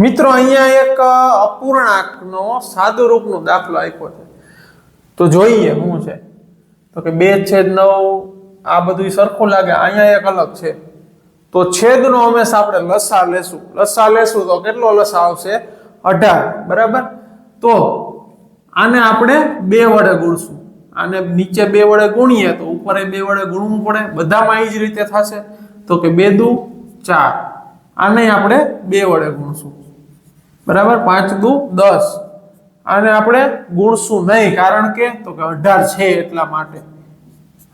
મિત્રો, અહીંયા એક અપૂર્ણાંકનો સાદુરૂપનો દાખલો આપ્યો છે. તો જોઈએ શું છે. તો કે બે છેદ નવ, આ બધું સરખું લાગે. અહીંયા એક અલગ છે. તો છેદનો હંમેશા આપણે લસા લેશું. લસા લેશું તો કેટલો લસા આવશે? અઢાર. બરાબર? તો આને આપણે બે વડે ગુણશું. આને નીચે બે વડે ગુણીએ તો ઉપર બે વડે ગુણવું પડે. બધામાં એ જ રીતે થશે. તો કે બે દુ ચાર. આને આપણે બે વડે ગુણશું. બરાબર? પાંચ દુ દસ. આને આપણે ગુણશું નહીં, કારણ કે તો કે અઢાર છે એટલા માટે.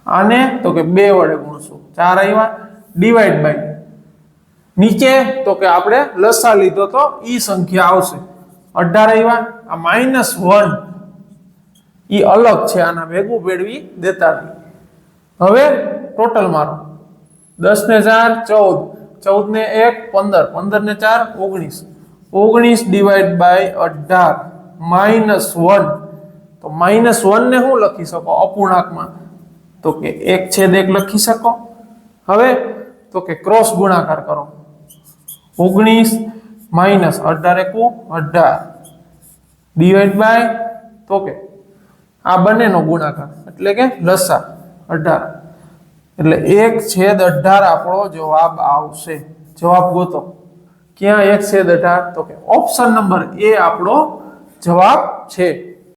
આને તો કે બે વડે ગુણશું. ચાર આવ્યા ડિવાઈડ બાય નીચે તો કે આપણે લસા લીધો તો ઈ સંખ્યા આવશે. અઢાર આવ્યા આ માઇનસ વન ઈ અલગ છે, આના ભેગું ભેળવી દેતા હવે ટોટલ મારો. દસ ને ચાર, ચૌદ. ચૌદ ને એક, પંદર. પંદર ને ચાર, ઓગણીસ. ઓગણીસ ડિવાઈડ બાય અઢાર માઇનસ વન તો માઇનસ વનને શું લખી શકો? અપૂર્ણાંકમાં. તો કે એક છેદ એક લખી શકો? હવે તો કે ક્રોસ ગુણાકાર કરો. ઓગણીસ માઇનસ અઢાર એકુ અઢાર. ડિવાઈડ બાય તો કે આ બંનેનો ગુણાકાર. એટલે કે લસા અઢાર. એટલે એક છેદ અઢાર આપણો જવાબ આવશે. જવાબ ગોતો. ક્યાં એક છે અઢાર તો કે ઓપ્શન નંબર એ આપણો જવાબ છે.